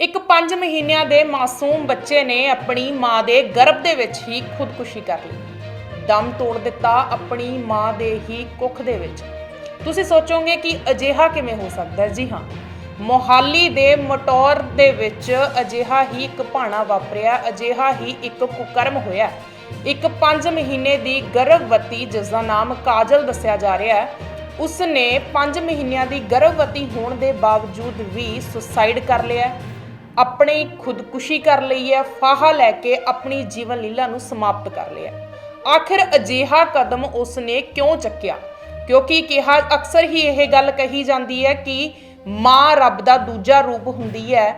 ਇੱਕ 5 ਮਹੀਨਿਆਂ ਦੇ ਮਾਸੂਮ ਬੱਚੇ ਨੇ ਆਪਣੀ ਮਾਂ ਦੇ ਗਰਭ ਦੇ ਵਿੱਚ ਹੀ ਖੁਦਕੁਸ਼ੀ ਕਰ ਲਈ। ਦਮ ਤੋੜ ਦਿੱਤਾ ਆਪਣੀ ਮਾਂ ਦੇ ਹੀ ਕੁੱਖ ਦੇ ਵਿੱਚ। ਤੁਸੀਂ ਸੋਚੋਗੇ ਕਿ ਅਜਿਹਾ ਕਿਵੇਂ ਹੋ ਸਕਦਾ ਹੈ? ਜੀ ਹਾਂ, ਮੋਹਾਲੀ ਦੇ ਮਟੌਰ ਦੇ ਵਿੱਚ ਅਜਿਹਾ ਹੀ ਇੱਕ ਭਾਣਾ ਵਾਪਰਿਆ, ਅਜਿਹਾ ਹੀ ਇੱਕ ਕੁਕਰਮ ਹੋਇਆ। ਇੱਕ 5 ਮਹੀਨੇ ਦੀ ਗਰਭਵਤੀ, ਜਿਸ ਦਾ ਨਾਮ ਕਾਜਲ ਦੱਸਿਆ ਜਾ ਰਿਹਾ ਹੈ ਉਸ ਨੇ 5 ਮਹੀਨਿਆਂ ਦੀ ਗਰਭਵਤੀ ਹੋਣ ਦੇ ਬਾਵਜੂਦ ਵੀ ਸੁਸਾਈਡ ਕਰ ਲਿਆ ਆਪਣੀ ਖੁਦਕੁਸ਼ੀ ਕਰ ਲਈ ਹੈ, ਫਾਹਾ ਲੈ ਕੇ ਆਪਣੀ ਜੀਵਨ ਲੀਲਾ ਨੂੰ ਸਮਾਪਤ ਕਰ ਲਿਆ ਆਖਿਰ ਅਜਿਹਾ ਕਦਮ ਉਸ ਨੇ ਕਿਉਂ ਚੱਕਿਆ? ਕਿਉਂਕਿ ਕਿਹਾ ਅਕਸਰ ਹੀ ਇਹ ਗੱਲ ਕਹੀ ਜਾਂਦੀ ਹੈ ਕਿ ਮਾਂ ਰੱਬ ਦਾ ਦੂਜਾ ਰੂਪ ਹੁੰਦੀ ਹੈ,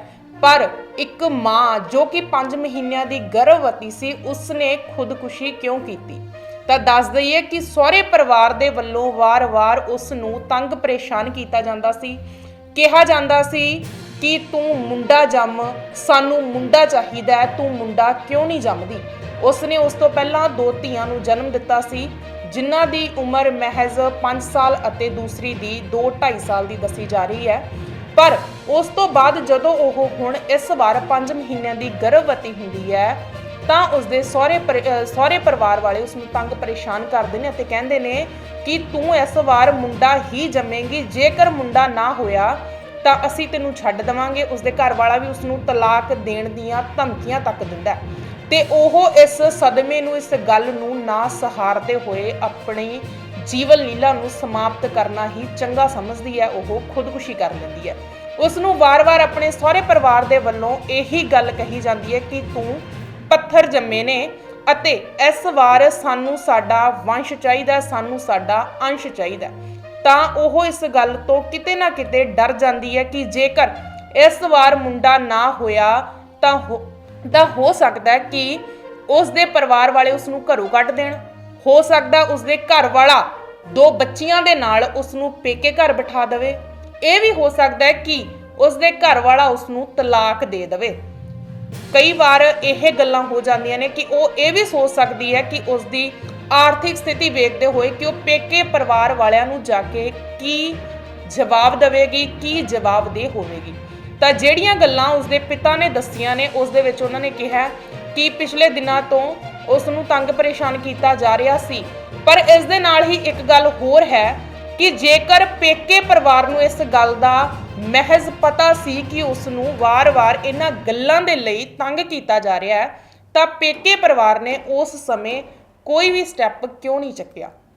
ਪਰ ਇੱਕ ਮਾਂ ਜੋ ਕਿ 5 ਮਹੀਨਿਆਂ ਦੀ ਗਰਭਵਤੀ ਸੀ ਉਸ ਨੇ ਖੁਦਕੁਸ਼ੀ ਕਿਉਂ ਕੀਤੀ? ਤਾਂ ਦੱਸ ਦਈਏ ਕਿ ਸਹੁਰੇ ਪਰਿਵਾਰ ਦੇ ਵੱਲੋਂ ਵਾਰ-ਵਾਰ ਉਸ ਨੂੰ ਤੰਗ ਪਰੇਸ਼ਾਨ ਕੀਤਾ ਜਾਂਦਾ ਸੀ। ਕਿਹਾ ਜਾਂਦਾ ਸੀ ਕਿ ਤੂੰ ਮੁੰਡਾ ਜੰਮ, ਸਾਨੂੰ ਮੁੰਡਾ ਚਾਹੀਦਾ ਹੈ, ਤੂੰ ਮੁੰਡਾ ਕਿਉਂ ਨਹੀਂ ਜੰਮਦੀ? ਉਸ ਨੇ ਉਸ ਤੋਂ ਪਹਿਲਾਂ ਦੋ ਧੀਆਂ ਨੂੰ ਜਨਮ ਦਿੱਤਾ ਸੀ, ਜਿਨ੍ਹਾਂ ਦੀ ਉਮਰ ਮਹਿਜ਼ 5 ਸਾਲ ਅਤੇ ਦੂਸਰੀ ਦੀ 2.5 ਸਾਲ ਦੀ ਦੱਸੀ ਜਾ ਰਹੀ ਹੈ। ਪਰ ਉਸ ਤੋਂ ਬਾਅਦ ਜਦੋਂ ਉਹ ਹੁਣ ਇਸ ਵਾਰ 5 ਮਹੀਨਿਆਂ ਦੀ ਗਰਭਵਤੀ ਹੁੰਦੀ ਹੈ, ਤਾਂ ਉਸ ਦੇ ਸਹੁਰੇ ਪਰਿ- ਸਹੁਰੇ ਪਰਿਵਾਰ ਵਾਲੇ ਉਸ ਨੂੰ ਤੰਗ ਪਰੇਸ਼ਾਨ ਕਰਦੇ ਨੇ ਅਤੇ ਕਹਿੰਦੇ ਨੇ ਕਿ ਤੂੰ ਇਸ ਵਾਰ ਮੁੰਡਾ ਹੀ ਜੰਮੇਂਗੀ, ਜੇਕਰ ਮੁੰਡਾ ਨਾ ਹੋਇਆ ਤਾਂ ਅਸੀਂ ਤੈਨੂੰ ਛੱਡ ਦੇਵਾਂਗੇ। ਉਸਦੇ ਘਰ ਵਾਲਾ ਵੀ ਉਸ ਨੂੰ ਤਲਾਕ ਦੇਣ ਦੀਆਂ ਧਮਕੀਆਂ ਤੱਕ ਦਿੰਦਾ ਤੇ ਉਹ ਇਸ ਸਦਮੇ ਨੂੰ, ਇਸ ਗੱਲ ਨੂੰ ਨਾ ਸਹਾਰਦੇ ਹੋਏ ਆਪਣੀ ਜੀਵਨ ਲੀਲਾ ਨੂੰ ਸਮਾਪਤ ਕਰਨਾ ਹੀ ਚੰਗਾ ਸਮਝਦੀ ਹੈ। ਉਹ ਖੁਦਕੁਸ਼ੀ ਕਰ ਲੈਂਦੀ ਹੈ। ਉਸ ਨੂੰ ਵਾਰ-ਵਾਰ ਆਪਣੇ ਸਹੁਰੇ ਪਰਿਵਾਰ ਦੇ ਵੱਲੋਂ ਇਹੀ ਗੱਲ ਕਹੀ ਜਾਂਦੀ ਹੈ ਕਿ ਤੂੰ ਪੱਥਰ ਜੰਮੇ ਨੇ ਅਤੇ ਇਸ ਵਾਰ ਸਾਨੂੰ ਸਾਡਾ ਵੰਸ਼ ਚਾਹੀਦਾ, ਸਾਨੂੰ ਸਾਡਾ ਅੰਸ਼ ਚਾਹੀਦਾ। ਤਾਂ ਉਹ ਇਸ ਗੱਲ ਤੋਂ ਕਿਤੇ ਨਾ ਕਿਤੇ ਡਰ ਜਾਂਦੀ ਹੈ ਕਿ ਜੇਕਰ ਇਸ ਵਾਰ ਮੁੰਡਾ ਨਾ ਹੋਇਆ ਤਾਂ ਤਾਂ ਹੋ ਸਕਦਾ ਹੈ ਕਿ ਉਸ ਦੇ ਪਰਿਵਾਰ ਵਾਲੇ ਉਸ ਨੂੰ ਘਰੋਂ ਕੱਢ ਦੇਣ। ਹੋ ਸਕਦਾ ਉਸ ਦੇ ਘਰ ਵਾਲਾ ਦੋ ਬੱਚੀਆਂ ਦੇ ਨਾਲ ਉਸ ਨੂੰ ਪੇਕੇ ਘਰ ਬਿਠਾ ਦੇਵੇ। ਇਹ ਵੀ ਹੋ ਸਕਦਾ ਹੈ ਕਿ ਉਸ ਦੇ ਘਰ ਵਾਲਾ ਉਸ ਨੂੰ ਤਲਾਕ ਦੇ ਦੇਵੇ। ਕਈ ਵਾਰ ਇਹ ਗੱਲਾਂ ਹੋ ਜਾਂਦੀਆਂ ਨੇ ਕਿ ਉਹ ਇਹ ਵੀ ਸੋਚ ਸਕਦੀ ਹੈ ਕਿ ਉਸ ਦੀ ਆਰਥਿਕ ਸਥਿਤੀ ਵੇਖਦੇ ਹੋਏ ਕਿ ਉਹ ਪੇਕੇ ਪਰਿਵਾਰ ਵਾਲਿਆਂ ਨੂੰ ਜਾ ਕੇ ਕੀ ਜਵਾਬ ਦੇਵੇਗੀ, ਕੀ ਜਵਾਬ ਦੇ ਹੋਵੇਗੀ। ਤਾਂ ਜਿਹੜੀਆਂ ਗੱਲਾਂ ਉਸ ਪਿਤਾ ਨੇ ਦੱਸੀਆਂ ਨੇ, ਉਸ ਦੇ ਵਿੱਚ ਉਹਨਾਂ ਨੇ ਕਿਹਾ ਕਿ ਪਿਛਲੇ ਦਿਨਾਂ ਤੋਂ ਉਸ ਨੂੰ ਤੰਗ ਪਰੇਸ਼ਾਨ ਕੀਤਾ ਜਾ ਰਿਹਾ ਸੀ। ਪਰ ਇਸ ਦੇ ਨਾਲ ਹੀ ਇੱਕ ਗੱਲ ਹੋਰ ਹੈ ਕਿ ਜੇਕਰ ਪੇਕੇ ਪਰਿਵਾਰ ਨੂੰ ਇਸ ਗੱਲ ਦਾ ਮਹਿਜ਼ ਪਤਾ ਸੀ ਕਿ ਉਸ ਨੂੰ ਵਾਰ-ਵਾਰ ਇਹਨਾਂ ਗੱਲਾਂ ਦੇ ਲਈ ਤੰਗ ਕੀਤਾ ਜਾ ਰਿਹਾ ਹੈ, ਤਾਂ ਪੇਕੇ ਪਰਿਵਾਰ ਨੇ ਉਸ ਸਮੇਂ ਕੋਈ ਵੀ ਸਟੈਪ ਕਿਉਂ ਨਹੀਂ ਚੱਕਿਆ?